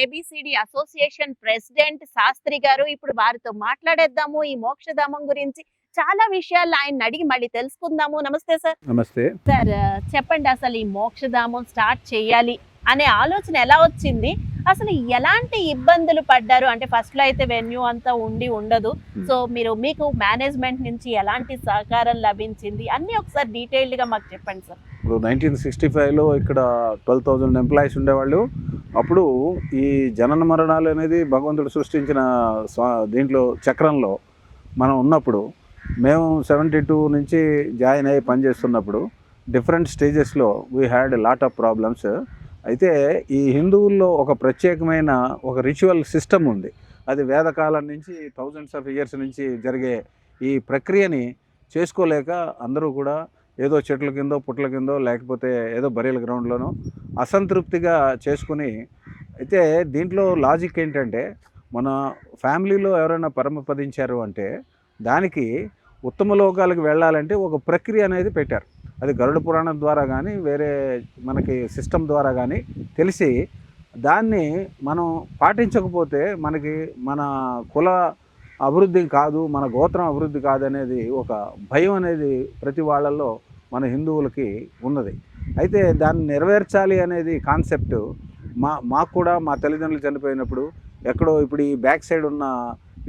A B C D association president Sastry గారు ఇప్పుడు వారితో మాట్లాడేద్దాము. ఈ మోక్షధామం గురించి చాలా విషయాలు ఆయన అడిగి మళ్ళీ తెలుసుకుందాము. నమస్తే సార్. నమస్తే. సార్ చెప్పండి అసలు ఈ మోక్షధామం స్టార్ట్ చేయాలి అనే ఆలోచన ఎలా వచ్చింది? అసలు ఎలాంటి ఇబ్బందులు పడ్డారు? అంటే ఫస్ట్లో అయితే వెన్యూ అంతా ఉండి ఉండదు. సో మీరు మీకు మేనేజ్మెంట్ నుంచి ఎలాంటి సహకారం లభించింది? అన్ని ఒకసారి డీటెయిల్డ్గా మాకు చెప్పండి సార్. ఇప్పుడు నైన్టీన్ సిక్స్టీ ఫైవ్లో ఇక్కడ ట్వెల్వ్ థౌజండ్ ఎంప్లాయీస్ ఉండేవాళ్ళు. అప్పుడు ఈ జనన మరణాలు అనేది భగవంతుడు సృష్టించిన స్వా దీంట్లో చక్రంలో మనం ఉన్నప్పుడు మేము సెవెంటీ టూ నుంచి జాయిన్ అయ్యి పనిచేస్తున్నప్పుడు డిఫరెంట్ స్టేజెస్లో we had lot of problems అయితే ఈ హిందువుల్లో ఒక ప్రత్యేకమైన ఒక రిచువల్ సిస్టమ్ ఉంది. అది వేదకాలం నుంచి థౌజండ్స్ ఆఫ్ ఇయర్స్ నుంచి జరిగే ఈ ప్రక్రియని చేసుకోలేక అందరూ కూడా ఏదో చెట్ల కిందో పుట్ల కిందో లేకపోతే ఏదో బరీల గ్రౌండ్లోనో అసంతృప్తిగా చేసుకుని అయితే దీంట్లో లాజిక్ ఏంటంటే మన ఫ్యామిలీలో ఎవరైనా పరమపదించారు అంటే దానికి ఉత్తమ లోకాలకు వెళ్ళాలంటే ఒక ప్రక్రియ అనేది పెట్టారు. అది గరుడ పురాణం ద్వారా కానీ వేరే మనకి సిస్టమ్ ద్వారా కానీ తెలిసి దాన్ని మనం పాటించకపోతే మనకి మన కుల అభివృద్ధి కాదు మన గోత్రం అభివృద్ధి కాదనేది ఒక భయం అనేది ప్రతి వాళ్ళల్లో మన హిందువులకి ఉన్నది. అయితే దాన్ని నెరవేర్చాలి అనేది కాన్సెప్ట్ మా మాకు కూడా మా తల్లిదండ్రులు చనిపోయినప్పుడు ఎక్కడో ఇప్పుడు ఈ బ్యాక్ సైడ్ ఉన్న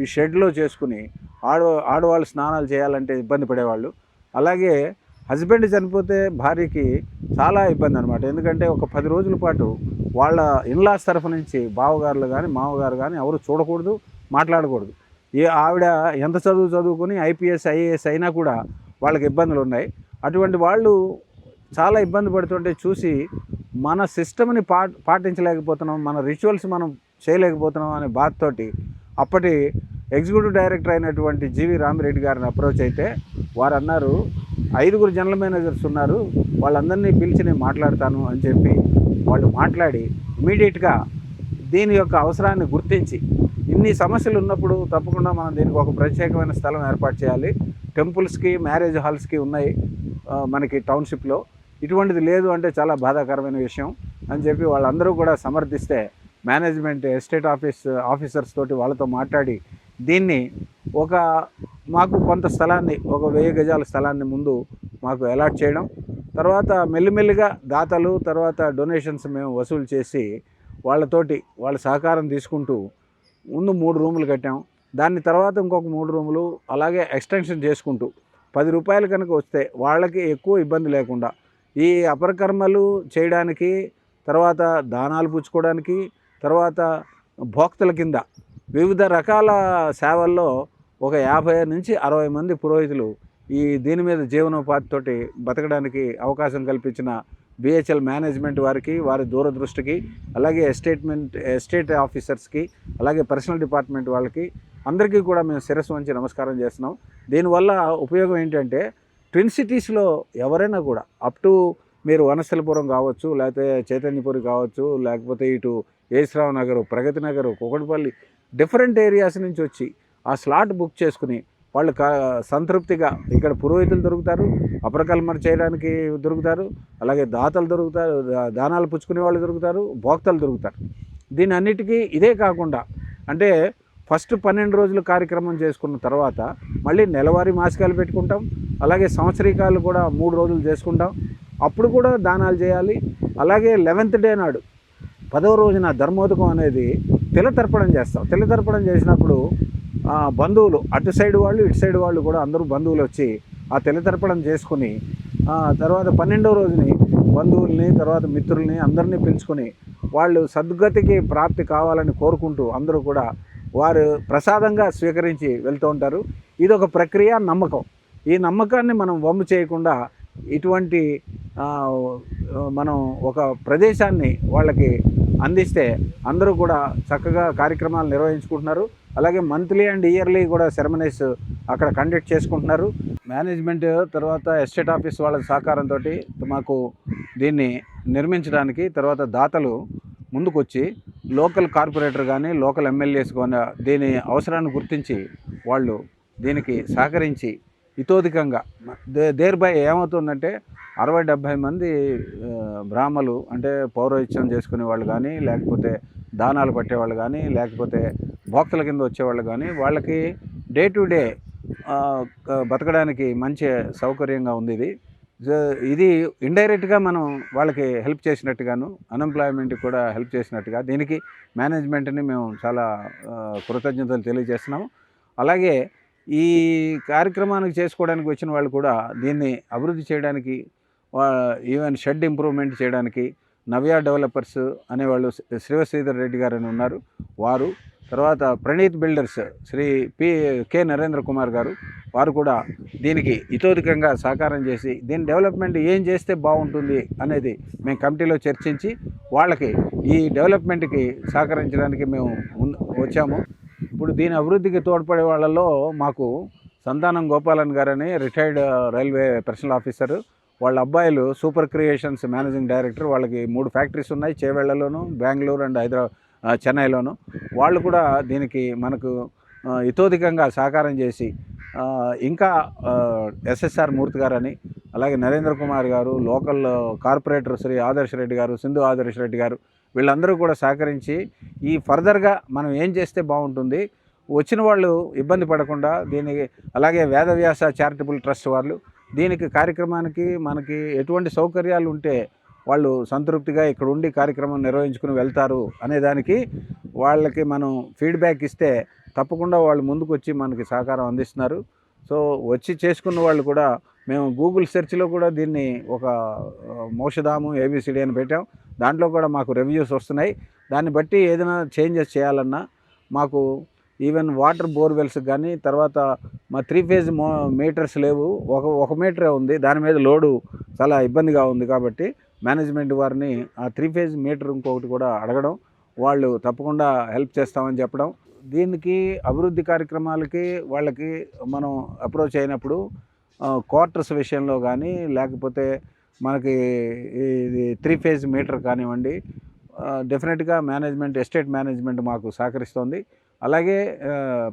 ఈ షెడ్లో చేసుకుని ఆడ ఆడవాళ్ళు స్నానాలు చేయాలంటే ఇబ్బంది పడేవాళ్ళు. అలాగే హస్బెండ్ చనిపోతే భార్యకి చాలా ఇబ్బంది అనమాట ఎందుకంటే ఒక పది రోజుల పాటు వాళ్ళ ఇన్లాస్ తరఫు నుంచి బావగారులు కానీ మామగారు కానీ ఎవరు చూడకూడదు మాట్లాడకూడదు. ఏ ఆవిడ ఎంత చదువు చదువుకొని ఐపీఎస్ ఐఏఎస్ అయినా కూడా వాళ్ళకి ఇబ్బందులు ఉన్నాయి అటువంటి వాళ్ళు చాలా ఇబ్బంది పడుతుంటే చూసి మన సిస్టమ్ని పా పాటించలేకపోతున్నాం మన రిచువల్స్ మనం చేయలేకపోతున్నాం అనే బాధతోటి అప్పటి ఎగ్జిక్యూటివ్ డైరెక్టర్ అయినటువంటి జీవి రామిరెడ్డి గారిని అప్రోచ్ అయితే వారు అన్నారు ఐదుగురు జనరల్ మేనేజర్స్ ఉన్నారు వాళ్ళందరినీ పిలిచి నేను మాట్లాడతాను అని చెప్పి వాళ్ళు మాట్లాడి ఇమీడియట్గా దీని యొక్క అవసరాన్ని గుర్తించి ఇన్ని సమస్యలు ఉన్నప్పుడు తప్పకుండా మనం దీనికి ఒక ప్రత్యేకమైన స్థలం ఏర్పాటు చేయాలి. టెంపుల్స్కి మ్యారేజ్ హాల్స్కి ఉన్నాయి. మనకి టౌన్షిప్లో. ఇటువంటిది లేదు అంటే చాలా బాధాకరమైన విషయం. అని చెప్పి వాళ్ళందరూ కూడా సమర్థిస్తే మేనేజ్మెంట్ ఎస్టేట్ ఆఫీస్ ఆఫీసర్స్ తోటి వాళ్ళతో మాట్లాడి దీన్ని ఒక మాకు కొంత స్థలాన్ని ఒక వెయ్యి గజాల స్థలాన్ని ముందు మాకు అలాట్ చేయడం. తర్వాత మెల్లిమెల్లిగా దాతలు తర్వాత డొనేషన్స్ మేము వసూలు చేసి వాళ్ళతోటి వాళ్ళ సహకారం తీసుకుంటూ ముందు మూడు రూములు కట్టాం. దాని తర్వాత ఇంకొక మూడు రూములు అలాగే ఎక్స్టెన్షన్ చేసుకుంటూ పది రూపాయలు కనుక వస్తే వాళ్ళకి ఎక్కువ ఇబ్బంది లేకుండా ఈ అపరకర్మలు చేయడానికి తర్వాత దానాలు పుచ్చుకోవడానికి తర్వాత భోక్తల కింద వివిధ రకాల సేవల్లో ఒక యాభై నుంచి అరవై మంది పురోహితులు ఈ దీని మీద జీవనోపాధితోటి బతకడానికి అవకాశం కల్పించిన బిహెచ్ఎల్ మేనేజ్మెంట్ వారికి వారి దూరదృష్టికి అలాగే ఎస్టేట్మెంట్ ఎస్టేట్ ఆఫీసర్స్కి అలాగే పర్సనల్ డిపార్ట్మెంట్ వాళ్ళకి అందరికీ కూడా మేము శిరస్సు వంచి నమస్కారం చేస్తున్నాం. దీనివల్ల ఉపయోగం ఏంటంటే ట్విన్ సిటీస్లో ఎవరైనా కూడా అప్ టు మీరు వనస్థలపురం కావచ్చు లేకపోతే చైతన్యపురి కావచ్చు లేకపోతే ఇటు ఏశ్రావు నగరు ప్రగతి నగరు కుకటిపల్లి డిఫరెంట్ ఏరియాస్ నుంచి వచ్చి ఆ స్లాట్ బుక్ చేసుకుని వాళ్ళు సంతృప్తిగా ఇక్కడ పురోహితులు దొరుకుతారు అపరకల్మర చేయడానికి దొరుకుతారు అలాగే దాతలు దొరుకుతారు దానాలు పుచ్చుకునే వాళ్ళు దొరుకుతారు భోక్తలు దొరుకుతారు. దీని అన్నిటికీ ఇదే కాకుండా అంటే ఫస్ట్ పన్నెండు రోజులు కార్యక్రమం చేసుకున్న తర్వాత మళ్ళీ నెలవారీ మాసికాలు పెట్టుకుంటాం. అలాగే సంవత్సరీకాలు కూడా మూడు రోజులు చేసుకుంటాం. అప్పుడు కూడా దానాలు చేయాలి. అలాగే లెవెన్త్ డే నాడు పదవ రోజున ధర్మోదకం అనేది తిలతర్పణం చేస్తాం. తిలతర్పణం చేసినప్పుడు బంధువులు అటు సైడ్ వాళ్ళు ఇటు సైడ్ వాళ్ళు కూడా అందరూ బంధువులు వచ్చి ఆ తిలతర్పణం చేసుకుని తర్వాత పన్నెండవ రోజుని బంధువుల్ని తర్వాత మిత్రుల్ని అందరినీ పిలుచుకొని వాళ్ళు సద్గతికి ప్రాప్తి కావాలని కోరుకుంటూ అందరూ కూడా వారు ప్రసాదంగా స్వీకరించి వెళ్తూ ఉంటారు. ఇది ఒక ప్రక్రియ నమ్మకం. ఈ నమ్మకాన్ని మనం వమ్ము చేయకుండా ఇటువంటి మనం ఒక ప్రదేశాన్ని వాళ్ళకి అందిస్తే అందరూ కూడా చక్కగా కార్యక్రమాలు నిర్వహించుకుంటున్నారు. అలాగే మంత్లీ అండ్ ఇయర్లీ కూడా సెరమనీస్ అక్కడ కండక్ట్ చేసుకుంటున్నారు. మేనేజ్మెంట్ తర్వాత ఎస్టేట్ ఆఫీస్ వాళ్ళ సహకారంతో మాకు దీన్ని నిర్మించడానికి తర్వాత దాతలు ముందుకొచ్చి లోకల్ కార్పొరేటర్ కానీ లోకల్ ఎమ్మెల్యేస్ కానీ దీని అవసరాన్ని గుర్తించి వాళ్ళు దీనికి సహకరించి ఇతోధికంగా దేర్బై ఏమవుతుందంటే అరవై డెబ్భై మంది బ్రాహ్మలు అంటే పౌరోహిత్యం చేసుకునే వాళ్ళు కానీ లేకపోతే దానాలు పట్టేవాళ్ళు కానీ లేకపోతే భోక్తల కింద వచ్చేవాళ్ళు కానీ వాళ్ళకి డే టు డే బతకడానికి మంచి సౌకర్యంగా ఉంది ఇది. ఇది ఇండైరెక్ట్గా మనం వాళ్ళకి హెల్ప్ చేసినట్టుగాను అన్ఎంప్లాయ్మెంట్కి కూడా హెల్ప్ చేసినట్టుగా దీనికి మేనేజ్మెంట్ని మేము చాలా కృతజ్ఞతలు తెలియజేస్తున్నాము. అలాగే ఈ కార్యక్రమానికి చేసుకోవడానికి వచ్చిన వాళ్ళు కూడా దీన్ని అభివృద్ధి చేయడానికి ఈవెన్ షెడ్ ఇంప్రూవ్మెంట్ చేయడానికి నవ్య డెవలపర్స్ అనేవాళ్ళు శ్రీ- శ్రీవశ్రీధర్ రెడ్డి గారు అని ఉన్నారు. వారు తర్వాత Praneeth builders Shri P K Narendra Kumar garu వారు కూడా దీనికి ఇతోధికంగా సహకారం చేసి దీని డెవలప్మెంట్ ఏం చేస్తే బాగుంటుంది? అనేది మేము కమిటీలో చర్చించి వాళ్ళకి ఈ డెవలప్మెంట్కి సహకరించడానికి మేము వచ్చాము. ఇప్పుడు దీని అభివృద్ధికి తోడ్పడే వాళ్ళలో మాకు సంతానం గోపాలన్ గారని రిటైర్డ్ రైల్వే పర్సనల్ ఆఫీసరు వాళ్ళ అబ్బాయిలు సూపర్ క్రియేషన్స్ మేనేజింగ్ డైరెక్టర్ వాళ్ళకి మూడు ఫ్యాక్టరీస్ ఉన్నాయి చేవెళ్ళలోను బెంగళూరు అండ్ హైదరాబాద్ చెన్నైలోను. వాళ్ళు కూడా దీనికి మనకు ఇతోధికంగా సహకారం చేసి ఇంకా ఎస్ఎస్ఆర్ మూర్తి గారని అలాగే నరేంద్ర కుమార్ గారు లోకల్ కార్పొరేటర్ శ్రీ ఆదర్శ్ రెడ్డి గారు సింధు ఆదర్శ్ రెడ్డి గారు వీళ్ళందరూ కూడా సహకరించి ఈ ఫర్దర్గా మనం ఏం చేస్తే బాగుంటుంది వచ్చిన వాళ్ళు ఇబ్బంది పడకుండా దీనికి అలాగే వేదవ్యాస చారిటబుల్ ట్రస్ట్ వాళ్ళు దీనికి కార్యక్రమానికి మనకి ఎటువంటి సౌకర్యాలు ఉంటే వాళ్ళు సంతృప్తిగా ఇక్కడ ఉండి కార్యక్రమం నిర్వహించుకుని వెళ్తారు అనే దానికి వాళ్ళకి మనం ఫీడ్బ్యాక్ ఇస్తే తప్పకుండా వాళ్ళు ముందుకు వచ్చి మనకి సహకారం అందిస్తున్నారు. సో వచ్చి చేసుకున్న వాళ్ళు కూడా మేము గూగుల్ సెర్చ్లో కూడా దీన్ని ఒక మోషధాము ఏబిసిడి అని పెట్టాం. దాంట్లో కూడా మాకు రివ్యూస్ వస్తున్నాయి. దాన్ని బట్టి ఏదైనా చేంజెస్ చేయాలన్నా మాకు ఈవెన్ వాటర్ బోర్వెల్స్ కానీ తర్వాత మా త్రీ ఫేజ్ మో మీటర్స్ లేవు. ఒక ఒక మీటరే ఉంది. దాని మీద లోడు చాలా ఇబ్బందిగా ఉంది కాబట్టి మేనేజ్మెంట్ వారిని ఆ త్రీ ఫేజ్ మీటర్ ఇంకొకటి కూడా అడగడం వాళ్ళు తప్పకుండా హెల్ప్ చేస్తామని చెప్పడం. దీనికి అభివృద్ధి కార్యక్రమాలకి వాళ్ళకి మనం అప్రోచ్ అయినప్పుడు క్వార్టర్స్ విషయంలో కానీ లేకపోతే మనకి ఇది త్రీ ఫేజ్ మీటర్ కానివ్వండి డెఫినెట్గా మేనేజ్మెంట్ ఎస్టేట్ మేనేజ్మెంట్ మాకు సహకరిస్తోంది. అలాగే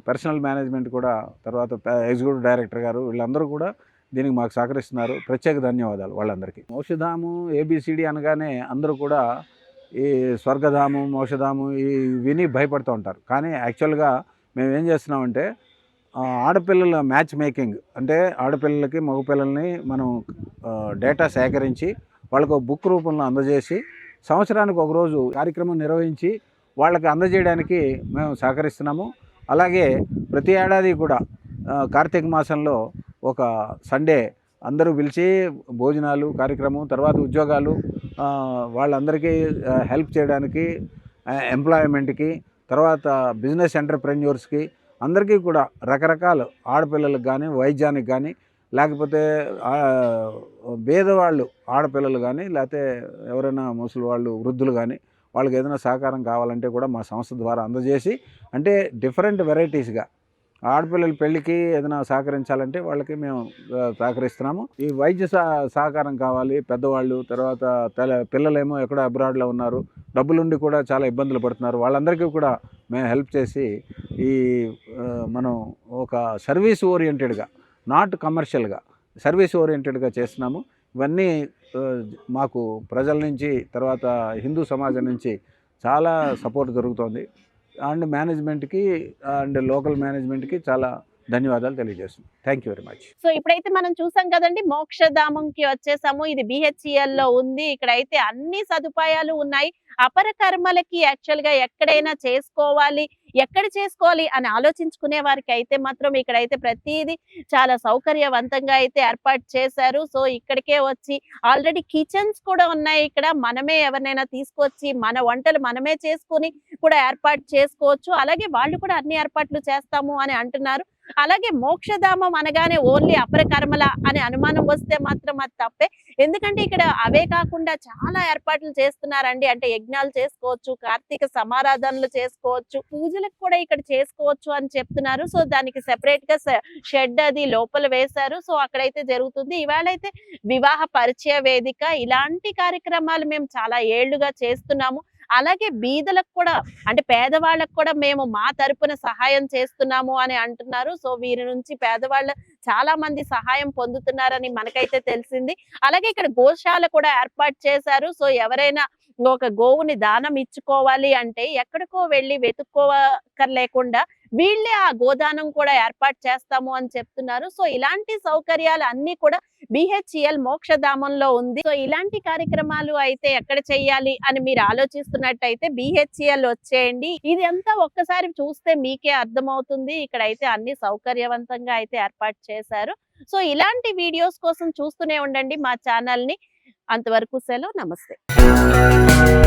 పర్సనల్ మేనేజ్మెంట్ కూడా తర్వాత ఎగ్జిక్యూటివ్ డైరెక్టర్ గారు వీళ్ళందరూ కూడా దీనికి మాకు సహకరిస్తున్నారు. ప్రత్యేక ధన్యవాదాలు వాళ్ళందరికీ. మోక్షధాము ఏబిసిడి అనగానే అందరూ కూడా ఈ స్వర్గధామం మోక్షధామం ఈ విని భయపడుతూ ఉంటారు. కానీ యాక్చువల్గా మేము ఏం చేస్తున్నామంటే ఆడపిల్లల మ్యాచ్ మేకింగ్ అంటే ఆడపిల్లలకి మగపిల్లల్ని మనం డేటా సేకరించి వాళ్ళకు బుక్ రూపంలో అందజేసి సంవత్సరానికి ఒకరోజు కార్యక్రమం నిర్వహించి వాళ్ళకి అందజేయడానికి మేము సహకరిస్తున్నాము. అలాగే ప్రతి ఏడాది కూడా కార్తీక మాసంలో ఒక సండే అందరూ పిలిచి భోజనాలు కార్యక్రమం తర్వాత ఉద్యోగాలు వాళ్ళందరికీ హెల్ప్ చేయడానికి ఎంప్లాయ్మెంట్కి తర్వాత బిజినెస్ ఎంటర్ప్రెన్యూర్స్కి అందరికీ కూడా రకరకాల ఆడపిల్లలకు కానీ వైద్యానికి కానీ లేకపోతే పేదవాళ్ళు ఆడపిల్లలు కానీ లేకపోతే ఎవరైనా ముసలి వాళ్ళు వృద్ధులు కానీ వాళ్ళకి ఏదైనా సహకారం కావాలంటే కూడా మా సంస్థ ద్వారా అందజేసి అంటే డిఫరెంట్ వెరైటీస్గా ఆడపిల్లల పెళ్ళికి ఏదైనా సహకరించాలంటే వాళ్ళకి మేము సహకరిస్తున్నాము. ఈ వైద్య సహకారం కావాలి పెద్దవాళ్ళు తర్వాత తల పిల్లలేమో ఎక్కడో అబ్రాడ్లో ఉన్నారు డబ్బులుండి కూడా చాలా ఇబ్బందులు పడుతున్నారు. వాళ్ళందరికీ కూడా మేము హెల్ప్ చేసి ఈ మనం ఒక సర్వీస్ ఓరియంటెడ్గా నాట్ కమర్షియల్గా సర్వీస్ ఓరియంటెడ్గా చేస్తున్నాము. ఇవన్నీ మాకు ప్రజల నుంచి తర్వాత హిందూ సమాజం నుంచి చాలా సపోర్ట్ దొరుకుతోంది. అండ్ మేనేజ్మెంట్కి అండ్ లోకల్ మేనేజ్మెంట్కి చాలా ధన్యవాదాలు తెలియజేస్తున్నాం. Thank you very much so ఇప్పుడైతే మనం చూసాం కదండి మోక్షధామంకి వచ్చేసాము. ఇది బిహెచ్ఈఎల్లో ఉంది. ఇక్కడ అయితే అన్ని సదుపాయాలు ఉన్నాయి. అపర కర్మలకి యాక్చువల్గా ఎక్కడైనా చేసుకోవాలి. ఎక్కడ చేసుకోవాలి అని ఆలోచించుకునే వారికి అయితే మాత్రం ఇక్కడైతే ప్రతిదీ చాలా సౌకర్యవంతంగా అయితే ఏర్పాటు చేశారు. సో ఇక్కడికే వచ్చి ఆల్రెడీ కిచెన్స్ కూడా ఉన్నాయి ఇక్కడ. మనమే ఎవరినైనా తీసుకొచ్చి మన వంటలు మనమే చేసుకుని కూడా ఏర్పాటు చేసుకోవచ్చు. అలాగే వాళ్ళు కూడా అన్ని ఏర్పాట్లు చేస్తాము అని అంటున్నారు. అలాగే మోక్షధామం అనగానే ఓన్లీ అపర కర్మల అనే అనుమానం వస్తే మాత్రం అది తప్పే. ఎందుకంటే ఇక్కడ అవే కాకుండా చాలా ఏర్పాట్లు చేస్తున్నారండి. అంటే యజ్ఞాలు చేసుకోవచ్చు కార్తీక సమారాధనలు చేసుకోవచ్చు పూజలకు కూడా ఇక్కడ చేసుకోవచ్చు అని చెప్తున్నారు. సో దానికి సెపరేట్గా షెడ్ అది లోపల వేశారు. సో అక్కడైతే జరుగుతుంది. ఇవాళ అయితే వివాహ పరిచయ వేదిక. ఇలాంటి కార్యక్రమాలు మేము చాలా ఏళ్ళుగా చేస్తున్నాము. అలాగే బీదలకు కూడా అంటే పేదవాళ్ళకు కూడా మేము మా తరపున సహాయం చేస్తున్నాము అని అంటున్నారు. సో వీరి నుంచి పేదవాళ్ళ చాలా మంది సహాయం పొందుతున్నారని మనకైతే తెలిసింది. అలాగే ఇక్కడ గోశాల కూడా ఏర్పాటు చేశారు. సో ఎవరైనా ఒక గోవుని దానం ఇచ్చుకోవాలి అంటే ఎక్కడికో వెళ్ళి వెతుక్కోవక్కర్లేకుండా వీళ్ళే ఆ గోదానం కూడా ఏర్పాటు చేస్తాము అని చెప్తున్నారు. సో ఇలాంటి సౌకర్యాలు అన్ని కూడా బిహెచ్ఎల్ మోక్షధామంలో ఉంది. సో ఇలాంటి కార్యక్రమాలు అయితే ఎక్కడ చెయ్యాలి అని మీరు ఆలోచిస్తున్నట్టయితే బిహెచ్ఎల్ వచ్చేయండి. ఇది అంతా ఒక్కసారి చూస్తే మీకే అర్థమవుతుంది. ఇక్కడ అయితే అన్ని సౌకర్యవంతంగా అయితే ఏర్పాటు చేశారు. సో ఇలాంటి వీడియోస్ కోసం చూస్తూనే ఉండండి మా ఛానల్ని అంతవరకు సెలవు. నమస్తే. Thank